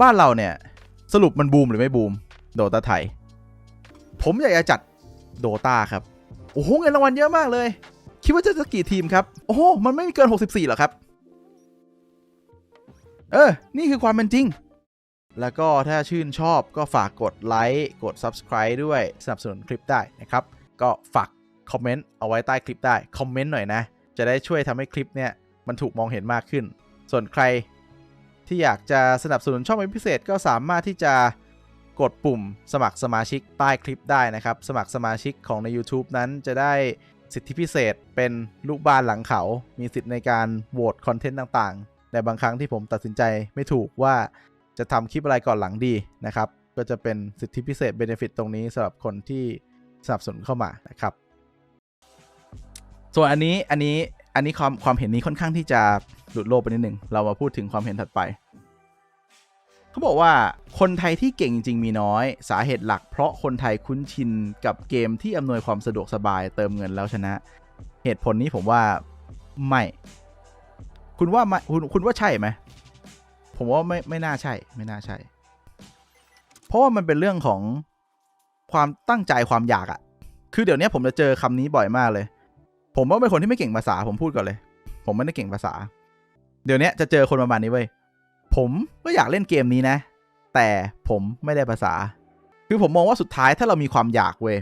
บ้านเราเนี่ย สรุปมันบูมหรือไม่บูม โดตาไทย ผมอยากจะจัดโดตาครับ โอ้โหเงินรางวัลเยอะมากเลย คิดว่าจะจะกี่ทีมครับ โอ้โห มันไม่มีเกิน 64หรอครับ เออ นี่คือความเป็นจริง แล้วก็ถ้าชื่นชอบก็ฝากกดไลค์กด Subscribe ด้วยสนับสนุนคลิปได้นะครับ ก็ฝากคอมเมนต์เอาไว้ใต้คลิปได้ คอมเมนต์หน่อยนะ จะได้ช่วยทำให้คลิปเนี่ยมันถูกมองเห็นมากขึ้น ส่วนใคร ที่อยากจะสนับสนุนช่องเป็นพิเศษก็สามารถที่จะกดปุ่มสมัครสมาชิกใต้คลิปได้นะครับ สมัครสมาชิกของใน YouTube นั้นจะได้สิทธิพิเศษเป็นลูกบ้านหลังเขา มีสิทธิ์ในการโหวตคอนเทนต์ต่างๆ แต่บางครั้งที่ผมตัดสินใจไม่ถูกว่าจะทำคลิปอะไรก่อนหลังดีนะครับ ก็จะเป็นสิทธิพิเศษเบนฟิตตรงนี้สำหรับคนที่สนับสนุนเข้ามานะครับ ส่วนอันนี้อันนี้อันนี้ความความเห็นนี้ค่อนข้างที่จะ หลุดโลกไปนิดหนึ่งเรามาพูดถึงความเห็นถัดไป เขาบอกว่าคนไทยที่เก่งจริงๆมีน้อย สาเหตุหลักเพราะคนไทยคุ้นชินกับเกมที่อำนวยความสะดวกสบายเติมเงินแล้วชนะ เหตุผลนี้ผมว่าไม่ คุณว่าม่คุณคุณว่าใช่ไหมผมว่าไม่ไม่น่าใช่ ไม่น่าใช่ เพราะว่ามันเป็นเรื่องของความตั้งใจความอยากอะคือเดี๋ยวนี้ผมจะเจอคำนี้บ่อยมากเลย ผมว่าเป็นคนที่ไม่เก่งภาษาผมพูดก่อนเลย ผมไม่ได้เก่งภาษา เดี๋ยวนี้จะเจอคนประมาณนี้เว้ยผมก็อยากเล่นเกมนี้นะ แต่ผมไม่ได้ภาษา คือผมมองว่าสุดท้ายถ้าเรามีความอยากเว้ย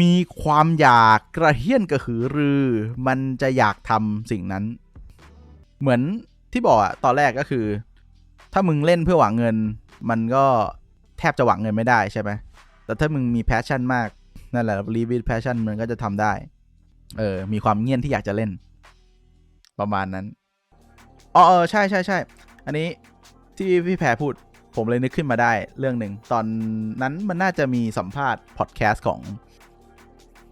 มีความอยากกระเฮี้ยนกระหือรือ มันจะอยากทำสิ่งนั้น เหมือนที่บอกอะตอนแรกก็คือ ถ้ามึงเล่นเพื่อหวังเงิน มันก็แทบจะหวังเงินไม่ได้ใช่ไหมแต่ถ้ามึงมีแพชชั่นมากนั่นแหละรีวิ t แพชชั่นมันก็จะทำได้ เออ มีความเงียนที่อยากจะเล่น ประมาณนั้น อ๋อเออใช่ใช่ใช่อันนี้ที่พี่แพรพูดผมเลยนึกขึ้นมาได้เรื่องหนึ่งตอนนั้นมันน่าจะมีสัมภาษณ์พอดแคสต์ของ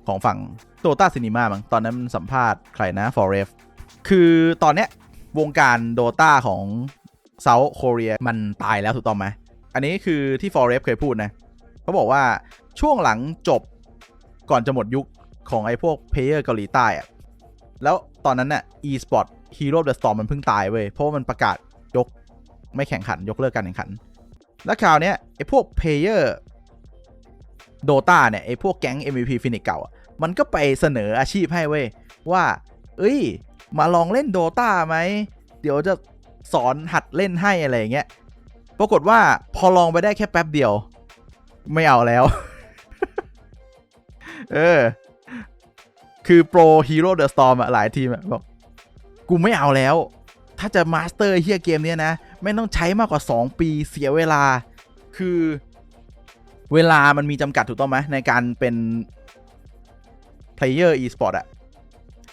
ของฝั่งโตต้าซินีมามั้งตอนนั้นมันสัมภาษณ์ใครนะ f o r e v คือตอนเนี้ยวงการโดตาของเซาท์โคเรียมันตายแล้วถูกต้องไหม อันนี้คือที่ f o r e v เคยพูดนะเขาบอกว่าช่วงหลังจบก่อนจะหมดยุคของไอ้พวกเพลเยอร์เกาหลีใต้อะแล้วตอนนั้นน่ะ e-sport Hero of the Storm มันเพิ่งตายเว้ย เพราะว่ามันประกาศยกไม่แข่งขัน ยกเลิกการแข่งขัน แล้วคราวเนี้ยไอ้พวกเพลเยอร์โดตาเนี่ยไอ้พวกแก๊ง MVP ฟินิกเก่า มันก็ไปเสนออาชีพให้เว้ย ว่า เอ้ย มาลองเล่นโดตาไหม เดี๋ยวจะสอนหัดเล่นให้อะไรอย่างเงี้ย ปรากฏว่าพอลองไปได้แค่แป๊บเดียว ไม่เอาแล้ว เออ คือโปรฮีโร่เดอะสตอร์มอะหลายทีมอะบอก กูไม่เอาแล้ว ถ้าจะมาสเตอร์เฮียเกมเนี้ยนะ ไม่ต้องใช้มากกว่า 2 ปีเสียเวลา คือเวลามันมีจำกัดถูกต้องไหมในการเป็น Player e-sport อะ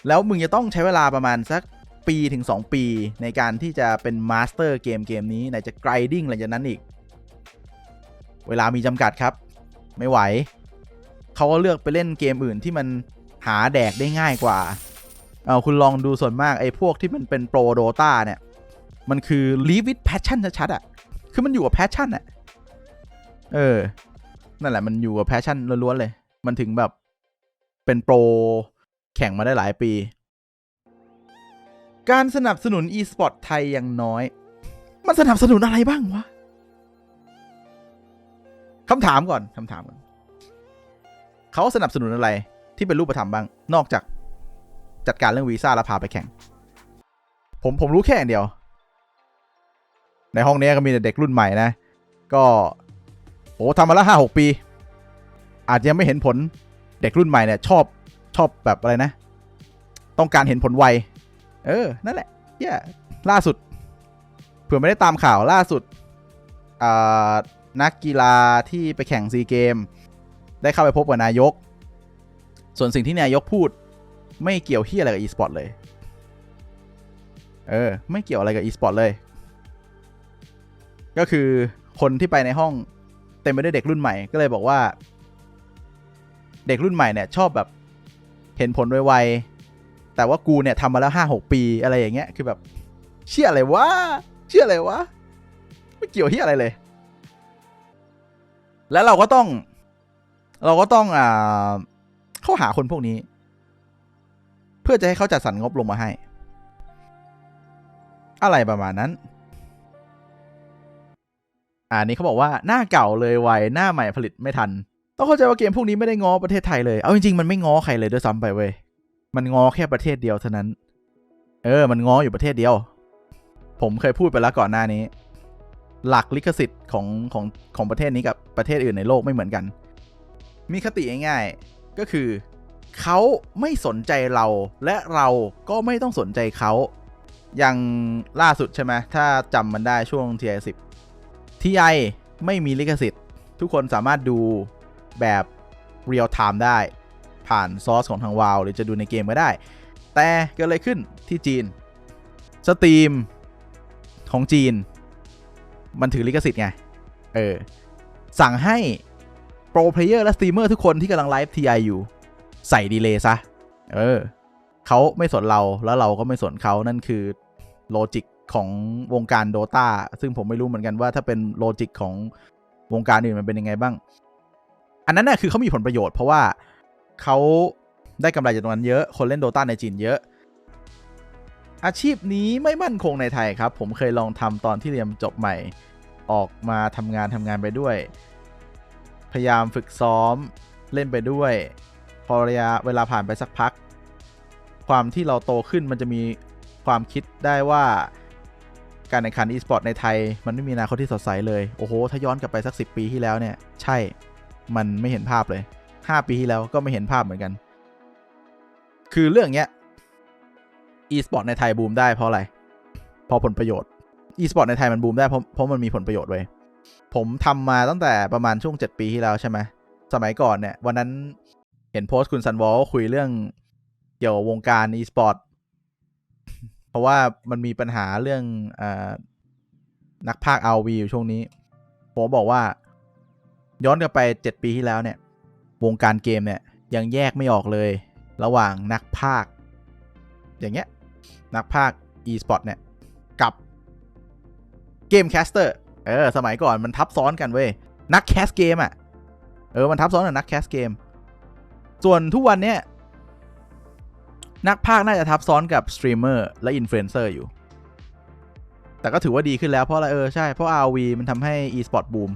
แล้วมึงจะต้องใช้เวลาประมาณสักปีถึง 2 ปีในการที่จะเป็นมาสเตอร์เกมเกมนี้ไหนจะ grinding หลังจากนั้นอีก เวลามีจำกัดครับ ไม่ไหว เขาก็เลือกไปเล่นเกมอื่นที่มันหาแดกได้ง่ายกว่า เอาคุณลองดูส่วนมากไอ้พวกที่มันเป็นโปรโดตาเนี่ย มันคือ live with passion ชัดๆอะคือมันอยู่กับ passion อะเออ นั่นแหละมันอยู่กับ passion ล้วนๆเลย มันถึงแบบเป็นโปรแข่งมาได้หลายปี การสนับสนุน e-sport ไทยยังน้อย มันสนับสนุนอะไรบ้างวะคำถามก่อนคำถามก่อน เขาสนับสนุนอะไรที่เป็นรูปธรรมบ้าง นอกจาก จัดการเรื่องวีซ่าแล้วพาไปแข่ง ผมผมรู้แค่อย่างเดียว ในห้องนี้ก็มีแต่เด็กรุ่นใหม่นะ ก็โอ้ทำมาแล้วห้าหกปี อาจจะยังไม่เห็นผลเด็กรุ่นใหม่เนี่ย ชอบชอบแบบอะไรนะ ต้องการเห็นผลไว เออ นั่นแหละเย่ล่าสุด เผื่อไม่ได้ตามข่าวล่าสุดนักกีฬาที่ไปแข่งซีเกม ได้เข้าไปพบกับนายก ส่วนสิ่งที่นายกพูด ไม่เกี่ยวที่อะไรกับ e-sport เลย เออ ไม่เกี่ยวอะไรกับ e-sport เลย ก็คือคนที่ไปในห้องเต็มไปด้วยเด็กรุ่นใหม่ก็เลยบอกว่า เด็กรุ่นใหม่เนี่ย ชอบแบบเห็นผลไวๆแต่ว่ากูเนี่ยทำมาแล้วห้าหกปีอะไรอย่างเงี้ย คือแบบ เชื่ออะไรวะเชื่ออะไรวะไม่เกี่ยวที่อะไรเลย แล้วเราก็ต้อง เราก็ต้องอ่าเข้าหาคนพวกนี้ พื่อจะให้เขาจัดสรรงบลงมาให้ อะไรประมาณนั้น อ่านี้เขาบอกว่าหน้าเก่าเลยไวหน้าใหม่ผลิตไม่ทัน ต้องเข้าใจว่าเกมพวกนี้ไม่ได้ง้อประเทศไทยเลย เอาจริงๆมันไม่ง้อใครเลยด้วยซ้ำไปเว้ย มันง้อแค่ประเทศเดียวเท่านั้น เออ มันง้ออยู่ประเทศเดียว ผมเคยพูดไปแล้วก่อนหน้านี้ หลักลิขสิทธิ์ของของของประเทศนี้กับประเทศอื่นในโลกไม่เหมือนกัน มีคติง่ายๆ ก็คือ เขาไม่สนใจเราและเราก็ไม่ต้องสนใจเขา อย่างล่าสุดใช่ไหมถ้าจำมันได้ช่วง TI 10 TI ไม่มีลิขสิทธิ์ ทุกคนสามารถดูแบบ Real Time ได้ ผ่านซอสของทางวาวหรือจะดูในเกมก็ได้ แต่เกิดอะไรขึ้นที่จีนสตรีมของจีน มันถือลิขสิทธิ์ไง เออ สั่งให้โปรเพลเยอร์และสตรีมเมอร์ทุกคนที่กำลังไลฟ์ TI อยู่ ใส่ดีเลย์ซะ เออเขาไม่สนเราแล้วเราก็ไม่สนเขานั่นคือโลจิกของวงการ Dota ซึ่งผมไม่รู้เหมือนกันว่าถ้าเป็นโลจิกของวงการอื่นมันเป็นยังไงบ้าง อันนั้นน่ะคือเขามีผลประโยชน์เพราะว่าเขาได้กำไรจากตรงนั้นเยอะ คนเล่น Dota ในจีนเยอะ อาชีพนี้ไม่มั่นคงในไทยครับ ผมเคยลองทำตอนที่เรียนจบใหม่ ออกมาทำงานทำงานไปด้วย พยายามฝึกซ้อมเล่นไปด้วย อระยะเวลาผ่านไปสักพัก ความที่เราโตขึ้นมันจะมีความคิดได้ว่าการแข่งขัน e-sport ในไทย มันไม่มีอนาคตที่สดใสเลย โอ้โห ถ้าย้อนกลับไปสัก 10 ปีที่แล้วเนี่ย ใช่ มันไม่เห็นภาพเลย 5 ปีที่แล้วก็ไม่เห็นภาพเหมือนกัน คือเรื่องเนี้ย e-sport ในไทยบูมได้เพราะอะไร เพราะผลประโยชน์ e-sport ในไทยมันบูมได้เพราะเพราะมันมีผลประโยชน์เว้ย ผมทำมาตั้งแต่ประมาณช่วง 7 ปีที่แล้วใช่ไหม สมัยก่อนเนี่ย วันนั้น เห็นโพสต์คุณซันวอลคุยเรื่องเกี่ยวกับวงการ e-sport เพราะว่ามันมีปัญหาเรื่องอนักพากย์ RV อยู่ช่วงนี้ผมบอกว่า ย้อนกลับไป7ปีที่แล้วเนี่ย วงการเกมเนี่ย ยังแยกไม่ออกเลย ระหว่างนักพากอย่างเงี้ย นักพาก e-sport เนี่ย กับเกมแคสเตอร์เออ สมัยก่อนมันทับซ้อนกันเว้ย นักแคสเกมอะ่ะ เออ มันทับซ้อนกับนักแคสเกม ส่วนทุกวันเนี้ยนักพากย์น่าจะทับซ้อนกับสตรีมเมอร์และอินฟลูเอนเซอร์อยู่ แต่ก็ถือว่าดีขึ้นแล้วเพราะอะไรเออใช่ เพราะ RV มันทำให้ e-sport บูม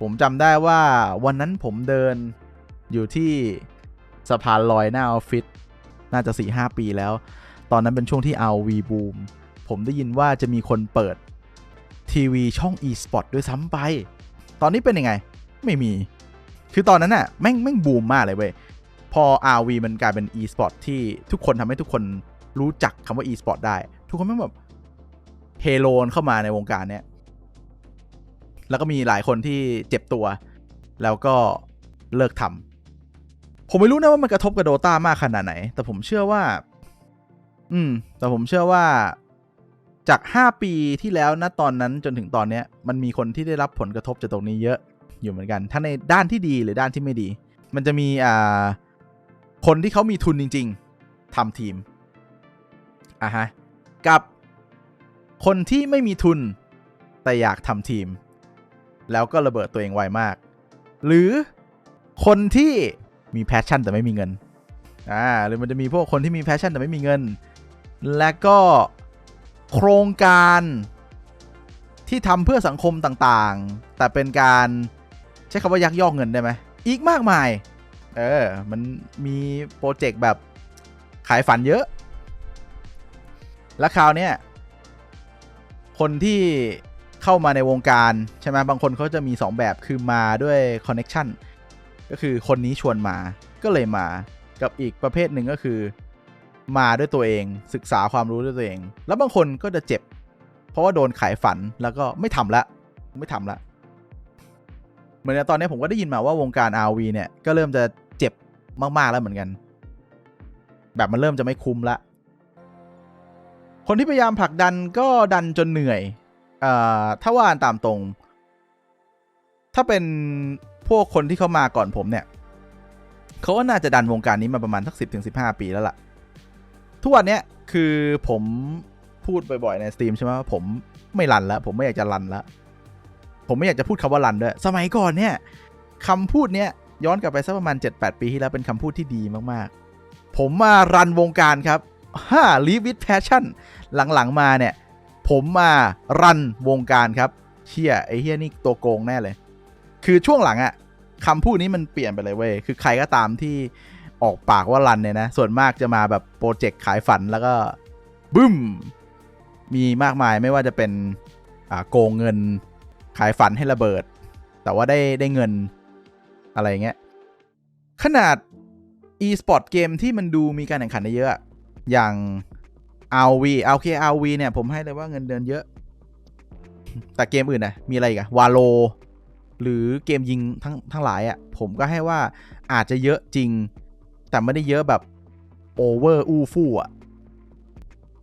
ผมจำได้ว่าวันนั้นผมเดินอยู่ที่สะพานลอยหน้าออฟฟิศน่าจะ 4-5 ปีแล้ว ตอนนั้นเป็นช่วงที่ RV บูม ผมได้ยินว่าจะมีคนเปิดทีวีช่อง e-sport ด้วยซ้ำไป ตอนนี้เป็นยังไง ไม่มี คือตอนนั้นน่ะแม่งแม่งบูมมากเลยเว้ย พอ RV มันกลายเป็น e-sport ที่ทุกคนทำให้ทุกคนรู้จักคำว่า e-sport ได้ ทุกคนแม่แบบเฮโลนเข้ามาในวงการเนี้ยแล้วก็มีหลายคนที่เจ็บตัว แล้วก็เลิกทำผมไม่รู้นะว่ามันกระทบกับโดตามากขนาดไหน แต่ผมเชื่อว่า อืม แต่ผมเชื่อว่าจาก 5 ปีที่แล้วนะตอนนั้นจนถึงตอนเนี้ย มันมีคนที่ได้รับผลกระทบจากตรงนี้เยอะอยู่เหมือนกัน ทั้งในด้านที่ดีหรือด้านที่ไม่ดี มันจะมีอ่า คนที่เขามีทุนจริง ๆทำทีมอะฮะกับคนที่ไม่มีทุนแต่อยากทำทีม แล้วก็ระเบิดตัวเองไวมาก หรือคนที่มีแพชชั่นแต่ไม่มีเงินอ่าหรือมันจะมีพวกคนที่มีแพชชั่นแต่ไม่มีเงิน และก็โครงการที่ทำเพื่อสังคมต่างๆ แต่เป็นการใช้คำว่ายักยอกเงินได้ไหมอีกมากมาย เออ มันมีโปรเจกต์แบบขายฝันเยอะ และคราวเนี้ยคนที่เข้ามาในวงการ ใช่ไหมบางคนเขาจะมี 2 แบบคือมาด้วยคอนเน็ชันก็คือคนนี้ชวนมาก็เลยมากับอีกประเภทหนึ่งก็คือ มาด้วยตัวเองศึกษาความรู้ด้วยตัวเอง แล้วบางคนก็จะเจ็บ เพราะว่าโดนขายฝันแล้วก็ไม่ทำละ ไม่ทำละ เหมือนตอนนี้ผมก็ได้ยินมาว่าวงการ RV เนี่ย ก็เริ่มจะ มาก ๆ แล้วเหมือนกัน แบบมันเริ่มจะไม่คุ้มละ คนที่พยายามผลักดันก็ดันจนเหนื่อยเอ่อถ้าว่าตามตรง ถ้าเป็นพวกคนที่เขามาก่อนผมเนี่ยเขาก็น่าจะดันวงการนี้มาประมาณสักสิบถึงสิบห้าปีแล้วล่ะ ทุกวันเนี้ยคือผมพูดบ่อยๆในสตรีมใช่ไหมว่าผมไม่รันแล้ว ผมไม่อยากจะรันแล้ว ผมไม่อยากจะพูดคำว่ารันด้วย สมัยก่อนเนี่ยคำพูดเนี้ย ย้อนกลับไปสักประมาณ 7-8 ปีที่แล้วเป็นคำพูดที่ดีมากๆ ผมมารันวงการครับฮ่า live with passion หลังๆมาเนี่ย ผมมารันวงการครับ เชี่ยไอ้เฮียนี่ตัวโกงแน่เลย คือช่วงหลังอะคำพูดนี้มันเปลี่ยนไปเลยเว้ย คือใครก็ตามที่ออกปากว่ารันเนี่ยนะ ส่วนมากจะมาแบบโปรเจกต์ขายฝันแล้วก็บึ้ม มีมากมายไม่ว่าจะเป็นโกงเงินขายฝันให้ระเบิด แต่ว่าได้ได้เงิน อะไรเงี้ย ขนาด e-sport เกมที่มันดูมีการแข่งขันได้เยอะ อย่าง RV โอเค RV เนี่ย ผมให้เลยว่าเงินเดือนเยอะ แต่เกมอื่นนะมีอะไรอีกอะวาโลหรือเกมยิงทั้งทั้งหลายอะ่ะ ผมก็ให้ว่าอาจจะเยอะจริง แต่ไม่ได้เยอะแบบโอเวอร์อู้ฟู่อะ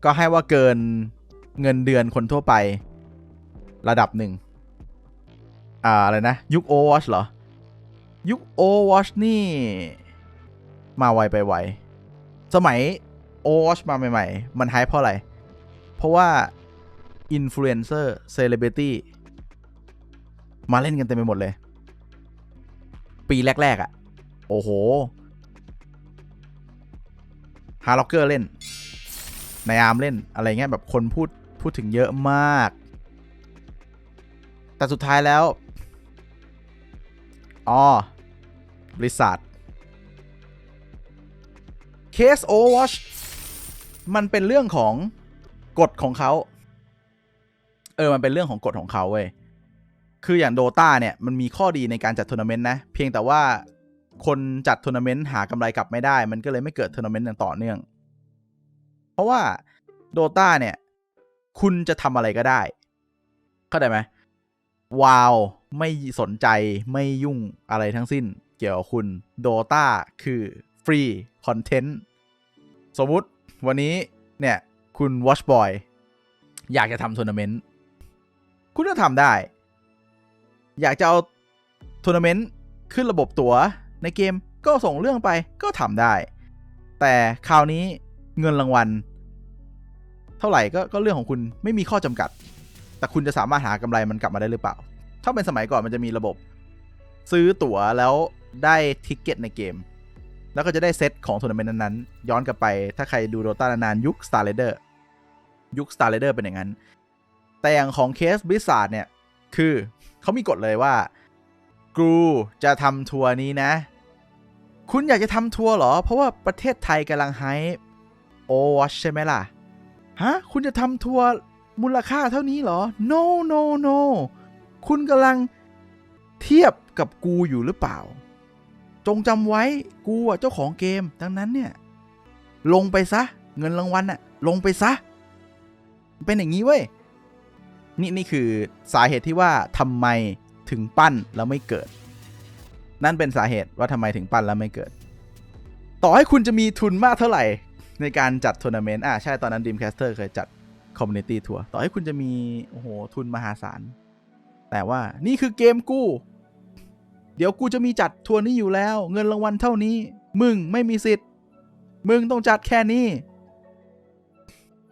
ก็ให้ว่าเกินเงินเดือนคนทั่วไประดับหนึ่ง อ่า อะไรนะ ยุคโอวอชเหรอ ยุคโอวอชนี่ มาไวไปไว สมัยโอวอชมาใหม่ ๆ มันไฮเพราะอะไร เพราะว่าอินฟลูเอนเซอร์เซเลบริตี้มาเล่นกันเต็มไปหมดเลย ปีแรก ๆอะ โอ้โหฮาร์ล็อกเกอร์เล่นในอาร์มเล่นอะไรเงี้ยแบบคนพูดพูดถึงเยอะมาก แต่สุดท้ายแล้ว อ๋อบริษัทเคส Overwatch มันเป็นเรื่องของกฎของเขาเออ มันเป็นเรื่องของกฎของเขาเว้ย คืออย่าง Dota เนี่ย มันมีข้อดีในการจัดทัวร์นาเมนต์นะ เพียงแต่ว่าคนจัดทัวร์นาเมนต์หากำไรกลับไม่ได้ มันก็เลยไม่เกิดทัวร์นาเมนต์อย่างต่อเนื่อง เพราะว่า Dota เนี่ย คุณจะทำอะไรก็ได้ เข้าใจไหม วาวไม่สนใจไม่ยุ่งอะไรทั้งสิ้นเกี่ยวกับคุณ Dota คือฟรีคอนเทนต์สมมุติวันนี้เนี่ย คุณ Watchboy อยากจะทำทัวร์นาเมนต์คุณก็ทำได้ อยากจะเอาทัวร์นาเมนต์ขึ้นระบบตั๋วในเกมก็ส่งเรื่องไปก็ทำได้ แต่คราวนี้เงินรางวัล เท่าไหร่ก็ก็เรื่องของคุณไม่มีข้อจำกัด แต่คุณจะสามารถหากำไรมันกลับมาได้หรือเปล่า ถ้าเป็นสมัยก่อนมันจะมีระบบ ซื้อตั๋วแล้วได้ทิกเก็ตในเกม แล้วก็จะได้เซตของทัวร์นาเมนต์นั้นๆ ย้อนกลับไปถ้าใครดูโดตานานๆยุค Star Raider ยุค Star Raider เป็นอย่างนั้น แต่อย่างของเคสบ i ิ z า r d เนี่ย คือเขามีกฎเลยว่ากูจะทำทัวร์นี้นะ คุณอยากจะทำทัวร์เหรอ เพราะว่าประเทศไทยกำลังไฮโอวอชใช่ไหมล่ะ ฮะ คุณจะทำทัวร์ มูลค่าเท่านี้เหรอ no no no คุณกำลังเทียบกับกูอยู่หรือเปล่า จงจำไว้กูอะเจ้าของเกม ดังนั้นเนี่ย ลงไปซะ เงินรางวัลอะลงไปซะ เป็นอย่างนี้เว้ย นี่นี่คือสาเหตุที่ว่าทำไมถึงปั้นแล้วไม่เกิด นั่นเป็นสาเหตุว่าทำไมถึงปั้นแล้วไม่เกิด ต่อให้คุณจะมีทุนมากเท่าไหร่ในการจัดทัวร์นาเมนต์อ่าใช่ตอนนั้น Dreamcaster เคยจัด คอมมูนิตี้ทัวร์ต่อให้คุณจะมี โอ้โห ทุนมหาศาล แต่ว่านี่คือเกมกูเดี๋ยวกูจะมีจัดทัวร์นี้อยู่แล้ว เงินรางวัลเท่านี้ มึงไม่มีสิทธิ์ มึงต้องจัดแค่นี้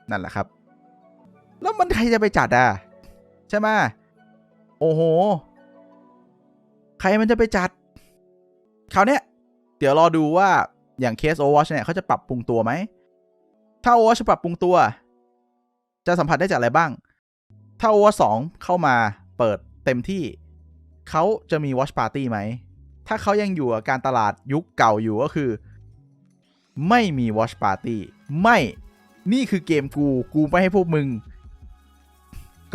นั่นแหละครับ แล้วมันใครจะไปจัดอะ ใช่ไหมโอ้โห ใครมันจะไปจัดคราวเนี้ยเดี๋ยวรอดูว่าอย่างเคส Overwatch เนี่ยเขาจะปรับปรุงตัวไหม ถ้า Overwatch ปรับปรุงตัว จะสัมผัสได้จากอะไรบ้าง ถ้า Overwatch 2 เข้ามาเปิดเต็มที่ เขาจะมี Watch Party ไหม ถ้าเขายังอยู่กับการตลาดยุคเก่าอยู่ก็คือ ไม่มี Watch Party ไม่นี่คือเกมกู กูไม่ให้พวกมึง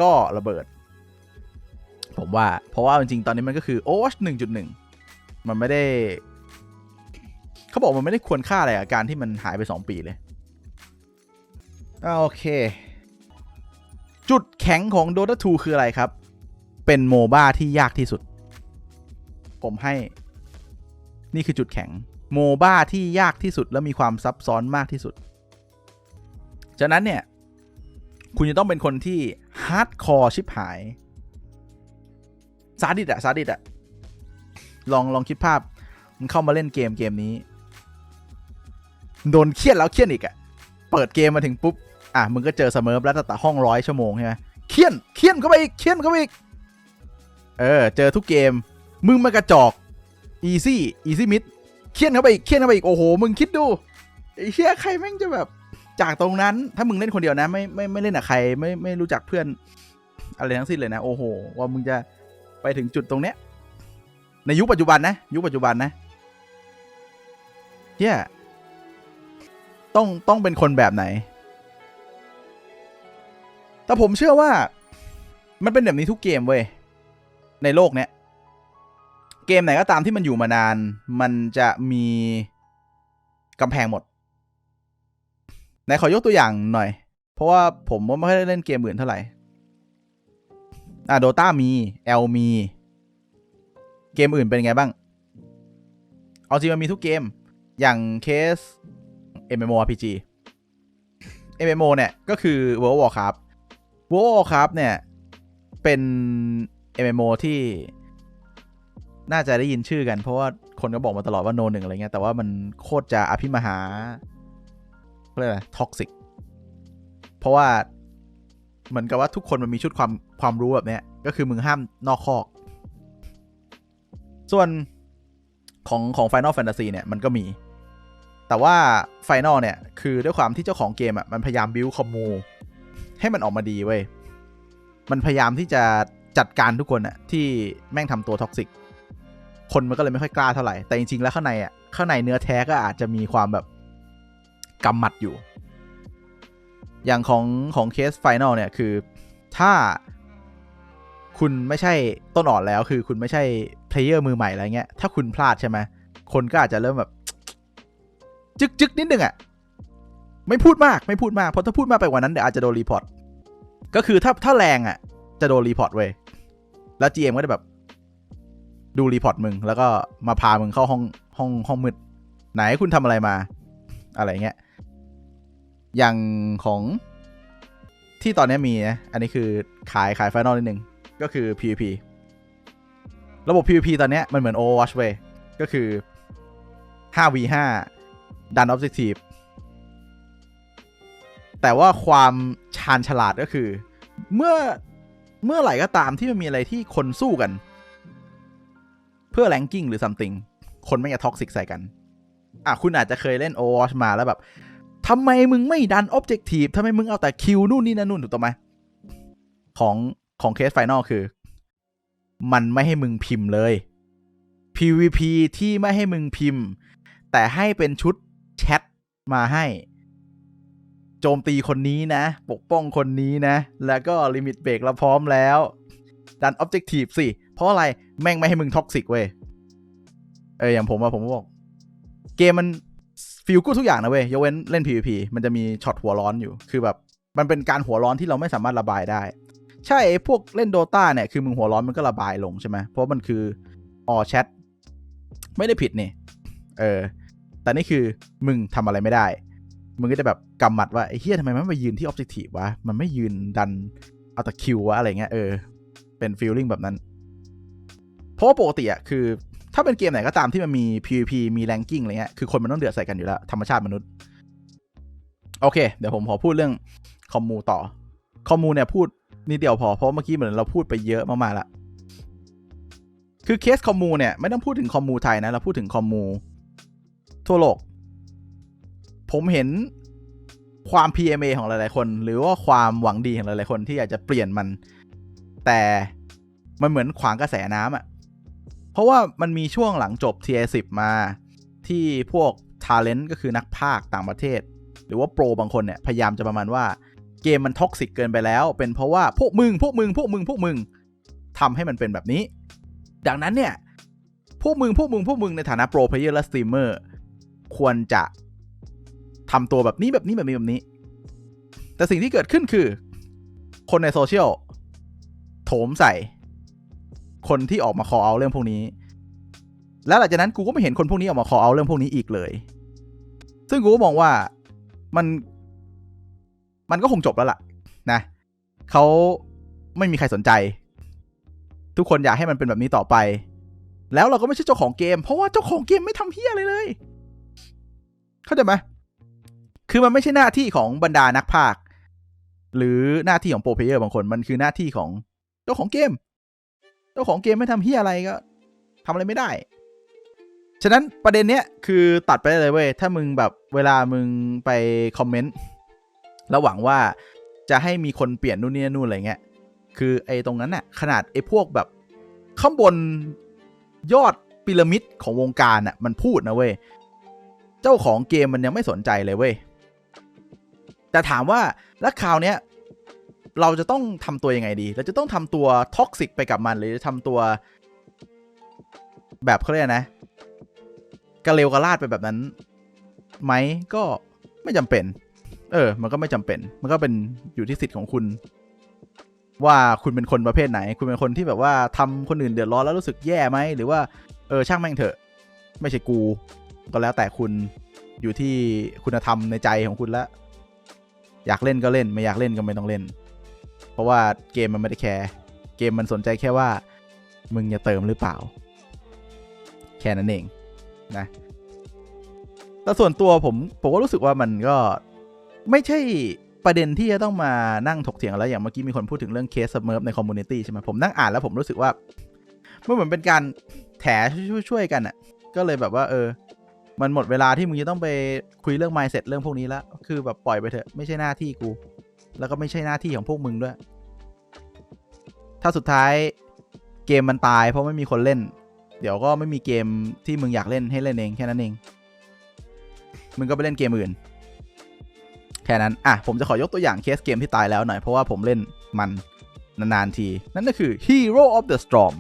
ก็ระเบิด ผมว่า เพราะว่าจริงๆ ตอนนี้มันก็คือ Overwatch 1.1 มันไม่ได้ เขาบอกมันไม่ได้ควรค่าอะไรกับการที่มันหายไป 2 ปีเลยโอเค จุดแข็งของ Dota 2 คืออะไรครับ เป็นโมบ้าที่ยากที่สุด ผมให้ นี่คือจุดแข็งโมบ้าที่ยากที่สุดและมีความซับซ้อนมากที่สุด ฉะนั้นเนี่ย คุณจะต้องเป็นคนที่ฮาร์ดคอร์ชิบหายซาดิสอะซาดิสอะลองลองคิดภาพ มันเข้ามาเล่นเกมเกมนี้ โดนเครียดแล้วเครียดอีกอะเปิดเกมมาถึงปุ๊บ อะมึงก็เจอเสมอแล้วแต่ห้องร้อยชั่วโมงใช่ไหมเครียดเครียดเข้าไปอีกเครียดเข้าไปอีกเออเจอทุกเกม มึงมากระจอกอีซี่อีซี่มิดเครียดเข้าไปอีกเครียดเข้าไปอีกโอ้โหมึงคิดดูไอ้เหี้ยใครแม่งจะแบบจากตรงนั้นถ้ามึงเล่นคนเดียวนะ ไม่ไม่ไม่เล่นกับใครไม่ไม่รู้จักเพื่อน อะไรทั้งสิ้นเลยนะ โอ้โห ว่ามึงจะไปถึงจุดตรงเนี้ย ในยุคปัจจุบันนะ ยุคปัจจุบันนะเฮียต้องต้องเป็นคนแบบไหน แต่ผมเชื่อว่ามันเป็นแบบนี้ทุกเกมเว้ย ในโลกเนี้ย เกมไหนก็ตามที่มันอยู่มานาน มันจะมีกำแพงหมดไหนขอยกตัวอย่างหน่อย เพราะว่าผมไม่ค่อยได้เล่นเกมอื่นเท่าไหร่ อะโดตามีแอลมี เกมอื่นเป็นไงบ้าง เอาจริงมันมีทุกเกม อย่างเคส MMORPG MMO เนี่ย ก็คือ World of Warcraft World of Warcraft เนี่ย เป็น MMO ที่น่าจะได้ยินชื่อกัน เพราะว่าคนก็บอกมาตลอดว่าโนหนึ่งอะไรเงี้ย แต่ว่ามันโคตรจะอภิมหาเรียกอะไรท็อกซิก เพราะว่าเหมือนกับว่าทุกคนมันมีชุดความความรู้แบบเนี้ย ก็คือมึงห้ามนอกคอก ส่วนของของ Final Fantasy เนี่ย มันก็มี แต่ว่า Final เนี่ย คือด้วยความที่เจ้าของเกมอะมันพยายามบิวคอมมู ให้มันออกมาดีเว้ย มันพยายามที่จะจัดการทุกคนอะที่แม่งทำตัวท็อกซิก คนมันก็เลยไม่ค่อยกล้าเท่าไหร่ แต่จริงๆ แล้วข้างในอะข้างในเนื้อแท้ก็อาจจะมีความแบบกำหมัดอยู่ อย่างของของเคสไฟแนลเนี่ยคือถ้าคุณไม่ใช่ต้นอ่อนแล้วคือคุณไม่ใช่เพลเยอร์มือใหม่อะไรเงี้ย ถ้าคุณพลาดใช่ไหมคนก็อาจจะเริ่มแบบ จึกจึกนิดนึงอะ ไม่พูดมากไม่พูดมากเพราะถ้าพูดมากไปกว่านั้นเดี๋ยวอาจจะโดนรีพอร์ตก็คือถ้าถ้าแรงอะ จะโดนรีพอร์ตเว้ยแล้ว GM ก็จะแบบ ดูรีพอร์ตมึง แล้วก็มาพามึงเข้าห้องห้องห้องมืดไหนคุณทำอะไรมา อะไรเงี้ยอย่างของที่ตอนนี้มีนะอันนี้คือขายขายไฟนอลนิดนึง ก็คือ PVP ระบบ PVP ตอนนี้มันเหมือน Overwatch เว้ยก็คือ 5v5 ดัน Objective แต่ว่าความชาญฉลาดก็คือ เมื่อเมื่อไหร่ก็ตามที่มันมีอะไรที่คนสู้กัน เพื่อแ a งกิ้งหรือ something คนไม่จะท็อกซิกใส่กัน อะคุณอาจจะเคยเล่น Overwatch มาแล้วแบบทำไมมึงไม่ดัน Objective ทำไมมึงเอาแต่คิวนู่นนี่นั่นนู่นถูกต้องไหมของของเคสไฟนอลคือ มันไม่ให้มึงพิมพ์เลย PVP ที่ไม่ให้มึงพิมพ์ แต่ให้เป็นชุดแชทมาให้ โจมตีคนนี้นะ ปกป้องคนนี้นะ แล้วก็ลิมิตเบรกเราพร้อมแล้วดัน Objective สิ เพราะอะไรแม่งไม่ให้มึงท็อกซิกเว้ย เอออย่างผมอะผมบอกเกมมันฟิลกูทุกอย่างนะเว้ยยกเว้นเล่น PVP มันจะมีช็อตหัวร้อนอยู่ คือแบบ มันเป็นการหัวร้อนที่เราไม่สามารถระบายได้ ใช่ไอ้พวกเล่นโดตาเนี่ย คือมึงหัวร้อนมันก็ระบายลงใช่ไหมเพราะมันคือออแชทไม่ได้ผิดนี่ เออ แต่นี่คือมึงทำอะไรไม่ได้ มึงก็จะแบบกำหมัดว่าไอ้เฮียทำไมมันไม่ยืนที่ออบเจกตีฟวะ มันไม่ยืนดันเอาแต่คิววะอะไรเงี้ยเออ เป็นฟีลลิ่งแบบนั้น เพราะปกติอะคือ ถ้าเป็นเกมไหนก็ตามที่มันมี PVP มี ranking อะไรเงี้ย คือคนมันต้องเดือดใส่กันอยู่แล้ว ธรรมชาติมนุษย์ โอเค เดี๋ยวผมขอพูดเรื่องคอมมูต่อ คอมมูเนี่ยพูดนิดเดียวพอ เพราะเมื่อกี้เหมือนเราพูดไปเยอะมากๆละคือเคสคอมมูเนี่ยไม่ต้องพูดถึงคอมมูไทยนะ เราพูดถึงคอมมูทั่วโลก ผมเห็นความ PMA ของหลายๆคน หรือว่าความหวังดีของหลายๆคนที่อยากจะเปลี่ยนมัน แต่มันเหมือนขวางกระแสน้ำอะ่ะ เพราะว่ามันมีช่วงหลังจบ TA10 มา ที่พวก Talent ก็คือนักพากต่างประเทศ หรือว่าโปรบางคนเนี่ย พยายามจะประมาณว่าเกมมันท็อกซิกเกินไปแล้ว เป็นเพราะว่าพวกมึง พวกมึง พวกมึง พวกมึงทำให้มันเป็นแบบนี้ ดังนั้นเนี่ย พวกมึง พวกมึง พวกมึงในฐานะโปรเพลเยอร์และสตรีมเมอร์ควรจะ ทำตัวแบบนี้แบบนี้แบบนี้แบบนี้ แต่สิ่งที่เกิดขึ้นคือ คนในโซเชียลโถมใส่ คนที่ออกมาคอเอาเรื่องพวกนี้ แล้วหลังจากนั้นกูก็ไม่เห็นคนพวกนี้ออกมาคอเอาเรื่องพวกนี้อีกเลย ซึ่งกูก็มองว่ามันมันก็คงจบแล้วล่ะ นะเขาไม่มีใครสนใจ ทุกคนอยากให้มันเป็นแบบนี้ต่อไป แล้วเราก็ไม่ใช่เจ้าของเกม เพราะว่าเจ้าของเกมไม่ทำเฮียอะไรเลย เข้าใจไหม คือมันไม่ใช่หน้าที่ของบรรดานักพากหรือหน้าที่ของโปรเพเยอร์บางคนมันคือหน้าที่ของเจ้าของเกม เจ้าของเกมไม่ทำเฮียอะไรก็ทำอะไรไม่ได้ ฉะนั้นประเด็นเนี้ยคือตัดไปเลยเว้ย ถ้ามึงแบบเวลามึงไปคอมเมนต์แล้วหวังว่าจะให้มีคนเปลี่ยนนู่นนี่นู่นอะไรเงี้ย คือไอ้ตรงนั้นน่ะขนาดไอ้พวกแบบข้างบนยอดพีระมิดของวงการน่ะมันพูดนะเว้ย เจ้าของเกมมันยังไม่สนใจเลยเว้ย แต่ถามว่าแล้วคราวเนี้ยเราจะต้องทำตัวยังไงดี เราจะต้องทำตัวท็อกซิกไปกับมันหรือจะทำตัว แบบเขาเรียกนะกระเลวกระลาดไปแบบนั้นไหมก็ไม่จำเป็น เออ มันก็ไม่จำเป็น มันก็เป็นอยู่ที่สิทธิ์ของคุณ ว่าคุณเป็นคนประเภทไหน คุณเป็นคนที่แบบว่าทำคนอื่นเดือดร้อนแล้วรู้สึกแย่ไหมหรือว่าเออช่างแม่งเถอะ ไม่ใช่กู ก็แล้วแต่คุณอยู่ที่คุณธรรมในใจของคุณแล้ว อยากเล่นก็เล่นไม่อยากเล่นก็ไม่ต้องเล่น เพราะว่าเกมมันไม่ได้แคร์เกมมันสนใจแค่ว่า มึงจะเติมหรือเปล่า แค่นั้นเองนะแต่ส่วนตัวผมผมก็รู้สึกว่ามันก็ไม่ใช่ประเด็นที่จะต้องมานั่งถกเถียงแล้วอย่างเมื่อกี้มีคนพูดถึงเรื่องเคสเมิร์ฟในคอมมูนิตี้ใช่ไหมผมนั่งอ่านแล้วผมรู้สึกว่ามันเหมือนเป็นการแถช่วยๆกันอะ่ะ ก็เลยแบบว่า เออ มันหมดเวลาที่มึงจะต้องไปคุยเรื่อง mindset เรื่องพวกนี้แล้ว คือแบบปล่อยไปเถอะไม่ใช่หน้าที่กู แล้วก็ไม่ใช่หน้าที่ของพวกมึงด้วย ถ้าสุดท้ายเกมมันตายเพราะไม่มีคนเล่น เดี๋ยวก็ไม่มีเกมที่มึงอยากเล่นให้เล่นเองแค่นั้นเอง มึงก็ไปเล่นเกมอื่น แค่นั้น อะ ผมจะขอยกตัวอย่างเคสเกมที่ตายแล้วหน่อย เพราะว่าผมเล่นมันนานๆที นั่นก็คือ Hero of the Storm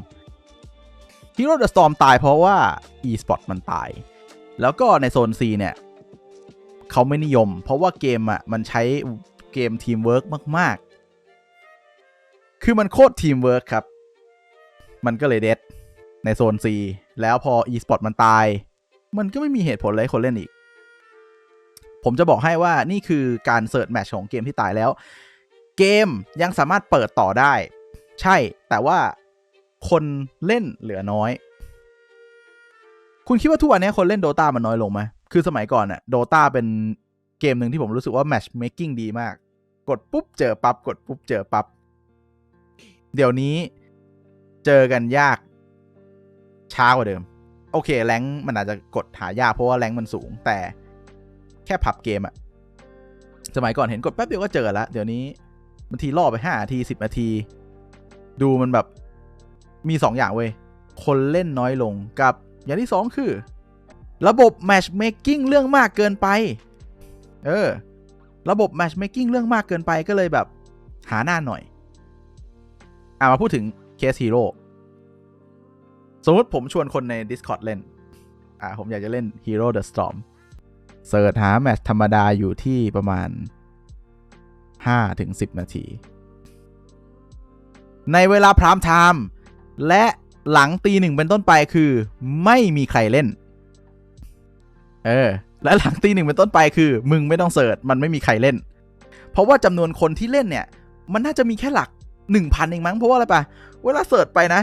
Hero of the Storm ตายเพราะว่า eSport มันตาย แล้วก็ในโซน C เนี่ยเขาไม่นิยม เพราะว่าเกมอะมันใช้เกมทีมเวิร์กมาก ๆ คือมันโคตรทีมเวิร์กครับ มันก็เลยเด็ดในโซน C แล้วพอ eSport มันตาย มันก็ไม่มีเหตุผลอะไรคนเล่นอีก ผมจะบอกให้ว่านี่คือการเสิร์ชแมตช์ของเกมที่ตายแล้ว เกมยังสามารถเปิดต่อได้ ใช่แต่ว่าคนเล่นเหลือน้อย คุณคิดว่าทุกวันนี้คนเล่น Dota มันน้อยลงไหมคือสมัยก่อนอะ Dota เป็นเกมหนึ่งที่ผมรู้สึกว่าแมชเมคกิ้งดีมาก กดปุ๊บเจอปับ๊บกดปุ๊บเจอปับ๊บเดี๋ยวนี้เจอกันยาก ช้ากว่าเดิม โอเคแรงมันอาจจะกดหายากเพราะว่าแรงมันสูง แต่แค่พับเกมอะสมัยก่อนเห็นกดแป๊บเดียวก็เจอแล้วเดี๋ยวนี้บางทีล่อไปห้านาทีสิบนาที ดูมันแบบมีสองอย่างเว้ยคนเล่นน้อยลงกับ อย่างที่สองคือ ระบบ matchmaking เรื่องมากเกินไป เออ ระบบ matchmaking เรื่องมากเกินไปก็เลยแบบหาหน้าหน่อย อะมาพูดถึงเคสฮีโร่สมมติผมชวนคนใน Discord เล่น อ่า ผมอยากจะเล่น Hero the Storm เสิร์ชหาแมชธรรมดาอยู่ที่ประมาณ 5-10ถึงนาที ในเวลาพรามไทม์และ หลังตีหนึ่งเป็นต้นไปคือ ไม่มีใครเล่น เออ และหลังตีหนึ่งเป็นต้นไปคือ มึงไม่ต้องเสิร์ชมันไม่มีใครเล่น เพราะว่าจำนวนคนที่เล่นเนี่ย มันน่าจะมีแค่หลัก1,000เองมั้งเพราะว่าอะไรปะเวลาเสิร์ชไปนะ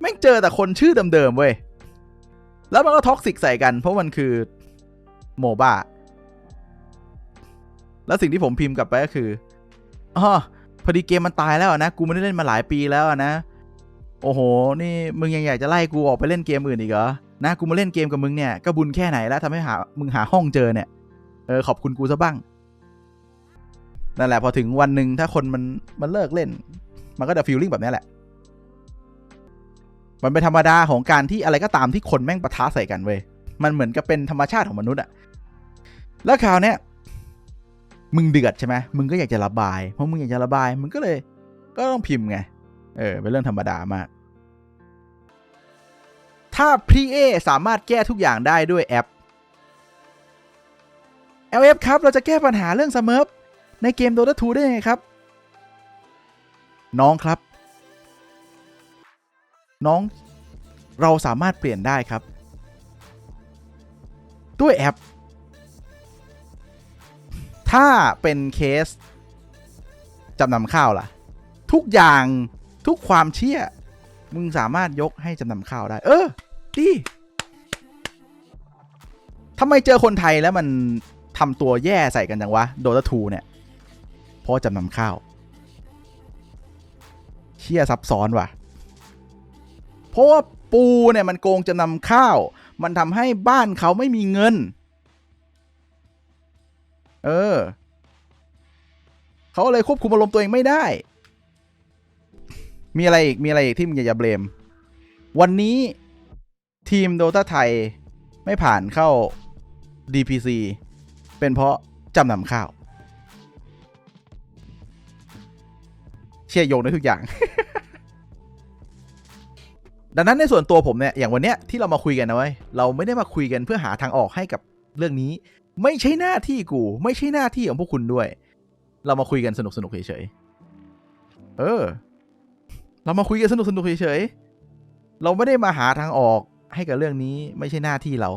แม่งเจอแต่คนชื่อเดิมๆเว้ยแล้วมันก็ท็อกซิกใส่กัน เพราะมันคือโมบ้าแล้วสิ่งที่ผมพิมพ์กลับไปก็คืออ๋อพอดีเกมมันตายแล้วนะ กูไม่ได้เล่นมาหลายปีแล้วนะ โอ้โห นี่มึงยังอยากจะไล่กูออกไปเล่นเกมอื่นอีกเหรอ นะ กูมาเล่นเกมกับมึงเนี่ย ก็บุญแค่ไหนแล้วทำให้หา มึงหาห้องเจอเนี่ย เออ ขอบคุณกูซะบ้าง นั่นแหละ พอถึงวันหนึ่งถ้าคนมัน มันเลิกเล่น มันก็จะฟีลลิ่งแบบนี้แหละ มันเป็นธรรมดาของการที่อะไรก็ตามที่คนแม่งปะทะใส่กันเว้ย มันเหมือนกับเป็นธรรมชาติของมนุษย์อะ แล้วคราวเนี้ย มึงเดือดใช่ไหมมึงก็อยากจะระบาย เพราะมึงอยากจะระบาย มึงก็เลย ก็ต้องพิมพ์ไง เออเป็นเรื่องธรรมดามาก ถ้าพรีเอสามารถแก้ทุกอย่างได้ด้วยแอป LF ครับ เราจะแก้ปัญหาเรื่องสมิร์ฟในเกม Dota 2ได้ยังไงครับ น้องครับ น้องเราสามารถเปลี่ยนได้ครับ ด้วยแอป ถ้าเป็นเคสจำนำข้าวล่ะ ทุกอย่าง ทุกความเชื่อมึงสามารถยกให้จำนำข้าวได้ เออ ดีทำไมเจอคนไทยแล้วมันทำตัวแย่ใส่กันจังวะ โดตาทูเนี่ยเพราะจำนำข้าวเชี่ยซับซ้อนว่ะ เพราะว่าปูเนี่ยมันโกงจำนำข้าว มันทำให้บ้านเขาไม่มีเงิน เออ เขาเลยควบคุมอารมณ์ตัวเองไม่ได้ มีอะไรอีก มีอะไรอีกที่มึงอยากจะเบลม วันนี้ทีมโดตาไทยไม่ผ่านเข้า DPC เป็นเพราะจำนำข้าว เชื่อโยงได้ทุกอย่าง ดังนั้นในส่วนตัวผมเนี่ย อย่างวันเนี้ยที่เรามาคุยกันนะเว้ย เราไม่ได้มาคุยกันเพื่อหาทางออกให้กับเรื่องนี้ ไม่ใช่หน้าที่กู ไม่ใช่หน้าที่ของพวกคุณด้วย เรามาคุยกันสนุกสนุกๆเฉยๆ เออ เรามาคุยกันสนุกสนุกเฉยๆเราไม่ได้มาหาทางออกให้กับเรื่องนี้ไม่ใช่หน้าที่เรา